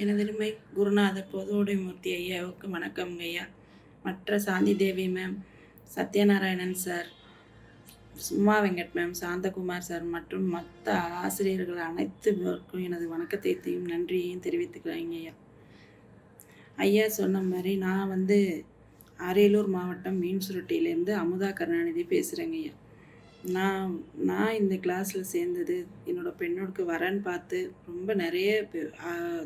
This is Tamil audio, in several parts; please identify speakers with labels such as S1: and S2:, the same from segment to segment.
S1: எனதருமை குருநாதர் பொதுவுடைமூர்த்தி ஐயாவுக்கு வணக்கம் ஐயா. மற்ற சாந்தி தேவி மேம் சத்யநாராயணன் சார் சும்மா வெங்கட் மேம் சாந்தகுமார் சார் மற்றும் மற்ற ஆசிரியர்கள் அனைத்துக்கும் எனது வணக்கத்தையும் நன்றியையும் தெரிவித்துக்கிறேங்க ஐயா. ஐயா சொன்ன மாதிரி நான் வந்து அரியலூர் மாவட்டம் மீன் சுருட்டியிலேருந்து அமுதா கருணாநிதி பேசுகிறேங்க ஐயா. நான் நான் இந்த கிளாஸில் சேர்ந்தது என்னோடய பெண்ணோடுக்கு வரேன்னு பார்த்து ரொம்ப நிறைய பே-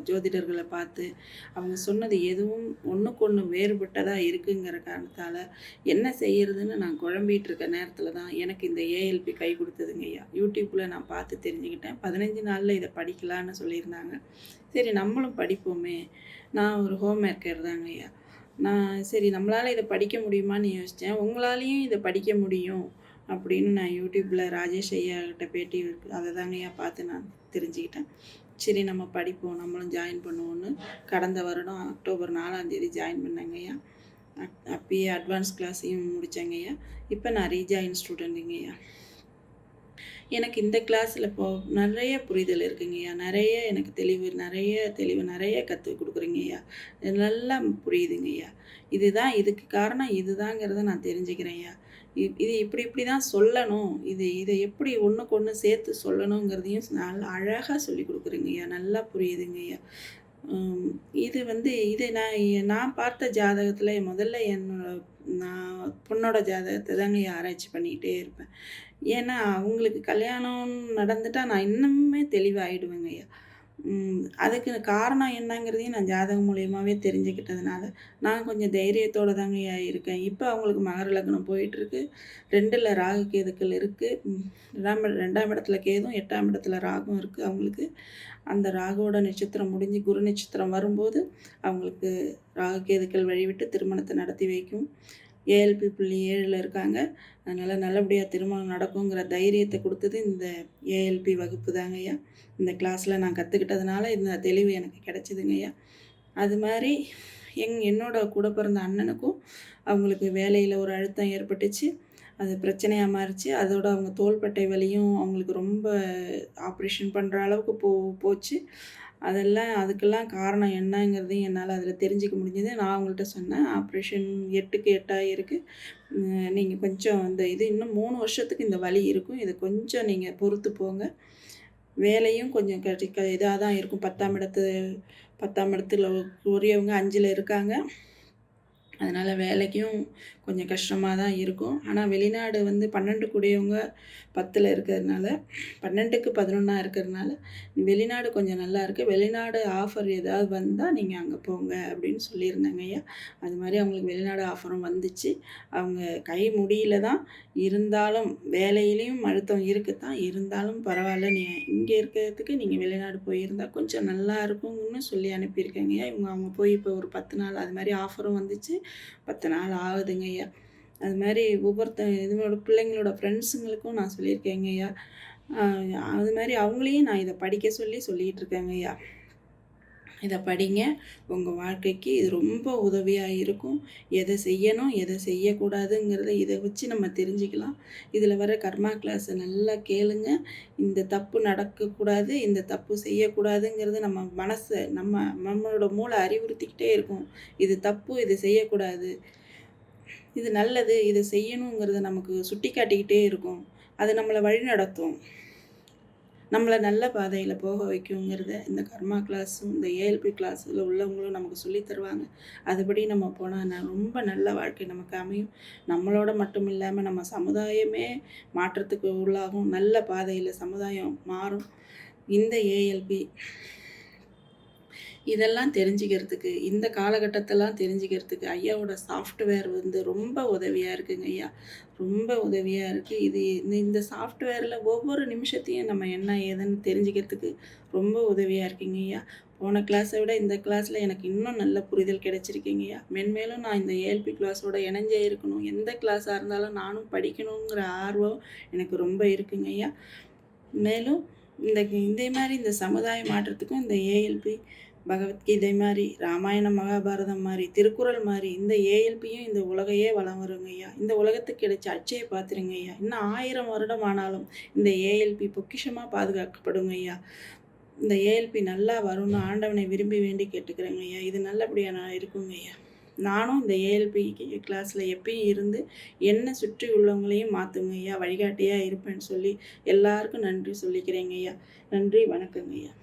S1: ஜோதிடர்களை பார்த்து அவங்க சொன்னது எதுவும் ஒன்றுக்கு ஒன்று வேறுபட்டதாக இருக்குங்கிற காரணத்தால் என்ன செய்கிறதுன்னு நான் குழம்பிகிட்டு இருக்க நேரத்தில் தான் எனக்கு இந்த ஏஎல்பி கை கொடுத்ததுங்க ஐயா. யூடியூப்பில் நான் பார்த்து தெரிஞ்சுக்கிட்டேன். பதினஞ்சு நாளில் இதை படிக்கலான்னு சொல்லியிருந்தாங்க. சரி நம்மளும் படிப்போமே. நான் ஒரு ஹோம் மேக்கர் தாங்க ஐயா. நான் சரி நம்மளால் இதை படிக்க முடியுமான்னு யோசித்தேன் உங்களாலேயும் இதை படிக்க முடியும். அப்படின்னு நான் யூடியூப்பில் ராஜேஷ் ஐயா கிட்ட பேட்டி இருக்கு. அதை தாங்க ஐயா பார்த்து நான் தெரிஞ்சுக்கிட்டேன். சரி நம்ம படிப்போம். நம்மளும் ஜாயின் பண்ணுவோன்னு கடந்த வருடம் அக்டோபர் நாலாந்தேதி ஜாயின் பண்ணேங்க ஐயா. அப்- அப்பயே அட்வான்ஸ் கிளாஸையும் முடித்தேங்க ஐயா. இப்போ நான் ரீஜாயின் ஸ்டூடெண்ட்டுங்க ஐயா. எனக்கு இந்த கிளாஸில் இப்போ நிறைய புரிதல் இருக்குங்கய்யா நிறைய எனக்கு தெளிவு நிறைய தெளிவு நிறைய கற்றுக் கொடுக்குறீங்கய்யா நல்லா புரியுதுங்கய்யா இதுதான் இதுக்கு காரணம் இதுதாங்கிறத நான் தெரிஞ்சுக்கிறேன்யா இது இப்படி இப்படி தான் சொல்லணும். இது இதை எப்படி ஒன்றுக்கு ஒன்று சேர்த்து சொல்லணுங்கிறதையும் நல்லா அழகாக சொல்லி கொடுக்குறீங்கய்யா நல்லா புரியுதுங்கய்யா இது வந்து இது நான் நான் பார்த்த ஜாதகத்தில் முதல்ல என்னோட நான் பொண்ணோட ஜாதகத்தை தாங்க ஆராய்ச்சி பண்ணிக்கிட்டே இருப்பேன். ஏன்னா அவங்களுக்கு கல்யாணம் நடந்துட்டா நான் இன்னுமே தெளிவாயிடுவேங்க ஐயா. அதுக்கு காரணம் என்னங்கிறதையும் நான் ஜாதகம் மூலியமாகவே தெரிஞ்சுக்கிட்டதுனால நான் கொஞ்சம் தைரியத்தோடு தாங்க இருக்கேன். இப்போ அவங்களுக்கு மகர லக்னம் போயிட்டுருக்கு. ரெண்டில் ராகு கேதுக்கள் இருக்குது ரெண்டாம் ரெண்டாம் இடத்துல கேதும் எட்டாம் இடத்துல ராகும் இருக்குது அவங்களுக்கு. அந்த ராகுவோட நட்சத்திரம் முடிஞ்சு குரு நட்சத்திரம் வரும்போது அவங்களுக்கு ராகு கேதுக்கள் வழிவிட்டு திருமணத்தை நடத்தி வைக்கும். ஏஎல்பி புள்ளி ஏழில் இருக்காங்க. அதனால் நல்லபடியாக திருமணம் நடக்குங்கிற தைரியத்தை கொடுத்தது இந்த ஏஎல்பி வகுப்பு தாங்க ஐயா. இந்த கிளாஸில் நான் கற்றுக்கிட்டதுனால இந்த தெளிவு எனக்கு கிடைச்சிதுங்க ஐயா. அது மாதிரி எங் என்னோட கூட பிறந்த அண்ணனுக்கும் அவங்களுக்கு வேலையில் ஒரு அழுத்தம் ஏற்பட்டுச்சு. அது பிரச்சனையாக மாறிச்சு. அதோட அவங்க தோள்பட்டை வலியும் அவங்களுக்கு ரொம்ப ஆப்ரேஷன் பண்ணுற அளவுக்கு போ போச்சு. அதெல்லாம் அதுக்கெல்லாம் காரணம் என்னங்கிறதையும் என்னால் அதில் தெரிஞ்சுக்க முடிஞ்சது. நான் அவங்கள்ட்ட சொன்னேன். ஆப்ரேஷன் எட்டுக்கு எட்டாக இருக்குது நீங்கள் கொஞ்சம் இந்த இது இன்னும் மூணு வருஷத்துக்கு இந்த வழி இருக்கும். இதை கொஞ்சம் நீங்கள் பொறுத்து போங்க. வேலையும் கொஞ்சம் கிடைக்க இதாக தான் இருக்கும். பத்தாம் இடத்து பத்தாம் இடத்துல உரியவங்க அஞ்சில் இருக்காங்க. அதனால் வேலைக்கும் கொஞ்சம் கஷ்டமாக தான் இருக்கும். ஆனால் வெளிநாடு வந்து பன்னெண்டு கூடியவங்க பத்தில் இருக்கிறதுனால பன்னெண்டுக்கு பதினொன்றா இருக்கிறதுனால வெளிநாடு கொஞ்சம் நல்லா இருக்குது வெளிநாடு ஆஃபர் ஏதாவது வந்தால் நீங்கள் அங்கே போங்க அப்படின்னு சொல்லியிருந்தாங்க ஐயா. அது மாதிரி அவங்களுக்கு வெளிநாடு ஆஃபரும் வந்துச்சு. அவங்க கை முடியல தான் இருந்தாலும் வேலையிலையும் அழுத்தம் இருக்குது தான் இருந்தாலும் பரவாயில்ல நீ இங்கே இருக்கிறதுக்கு நீங்கள் வெளிநாடு போயிருந்தால் கொஞ்சம் நல்லா இருக்கும்னு சொல்லி அனுப்பியிருக்கேங்க ஐயா. இவங்க அவங்க போய் இப்போ ஒரு பத்து நாள் அது மாதிரி ஆஃபரும் வந்துச்சு. பத்து நாள் ஆகுதுங்க ஐயா. அது மாதிரி ஒவ்வொருத்த இதோட பிள்ளைங்களோட ஃப்ரெண்ட்ஸுங்களுக்கும் நான் சொல்லியிருக்கேங்க ஐயா. அது மாதிரி அவங்களையும் நான் இதை படிக்க சொல்லி சொல்லிகிட்டு இருக்கேங்க ஐயா. இதை படிங்க. உங்கள் வாழ்க்கைக்கு இது ரொம்ப உதவியாக இருக்கும். எதை செய்யணும் எதை செய்யக்கூடாதுங்கிறத இதை வச்சு நம்ம தெரிஞ்சுக்கலாம். இதில் வர கர்மா கிளாஸை நல்லா கேளுங்க. இந்த தப்பு நடக்கக்கூடாது இந்த தப்பு செய்யக்கூடாதுங்கிறது நம்ம மனசை நம்ம நம்மளோட மூளை அறிவுறுத்திக்கிட்டே இருக்கும். இது தப்பு இது செய்யக்கூடாது. இது நல்லது இதை செய்யணுங்கிறத நமக்கு சுட்டி காட்டிக்கிட்டே இருக்கும். அது நம்மளை வழி நடத்தும் நம்மளை நல்ல பாதையில் போக வைக்குங்கிறத இந்த கர்மா கிளாஸும் இந்த ஏஎல்பி கிளாஸில் உள்ளவங்களும் நமக்கு சொல்லித் தருவாங்க. அதுபடி நம்ம போனால் ரொம்ப நல்ல வாழ்க்கை நமக்கு அமையும். நம்மளோட மட்டும் இல்லாமல் நம்ம சமுதாயமே மாற்றத்துக்கு உள்ளாகும். நல்ல பாதையில் சமுதாயம் மாறும். இந்த ஏஎல்பி இதெல்லாம் தெரிஞ்சுக்கிறதுக்கு இந்த காலகட்டத்தெல்லாம் தெரிஞ்சுக்கிறதுக்கு ஐயாவோட சாஃப்ட்வேர் வந்து ரொம்ப உதவியாக இருக்குங்க ஐயா. ரொம்ப உதவியாக இருக்குது இது இந்த இந்த சாஃப்ட்வேரில் ஒவ்வொரு நிமிஷத்தையும் நம்ம என்ன ஏதுன்னு தெரிஞ்சுக்கிறதுக்கு ரொம்ப உதவியாக இருக்குங்க ஐயா. போன கிளாஸை விட இந்த கிளாஸில் எனக்கு இன்னும் நல்ல புரிதல் கிடைச்சிருக்கீங்க ஐயா. மென்மேலும் நான் இந்த ஏஎல்பி கிளாஸோட இணைஞ்சே இருக்கணும். எந்த கிளாஸாக இருந்தாலும் நானும் படிக்கணுங்கிற ஆர்வம் எனக்கு ரொம்ப இருக்குங்க ஐயா. மேலும் இந்த இதே மாதிரி இந்த சமுதாய மாற்றத்துக்கும் இந்த ஏஎல்பி பகவத்கீதை மாதிரி ராமாயணம் மகாபாரதம் மாதிரி திருக்குறள் மாதிரி இந்த ஏஎல்பியும் இந்த உலகையே வளம் வருங்க ஐயா. இந்த உலகத்துக்கு கிடைச்ச அச்சையை பார்த்துருங்க ஐயா. இன்னும் ஆயிரம் வருடம் ஆனாலும் இந்த ஏஎல்பி பொக்கிஷமாக பாதுகாக்கப்படுங்க ஐயா. இந்த ஏஎல்பி நல்லா வரும்னு ஆண்டவனை விரும்பி வேண்டி கேட்டுக்கிறேங்க ஐயா. இது நல்லபடியாக நான் இருக்குங்க ஐயா. நானும் இந்த ஏஎல்பி கிளாஸில் எப்பயும் இருந்து என்னை சுற்றி உள்ளவங்களையும் மாற்றுங்க ஐயா. வழிகாட்டியாக இருப்பேன்னு சொல்லி எல்லாருக்கும் நன்றி சொல்லிக்கிறேங்க ஐயா. நன்றி வணக்கங்க ஐயா.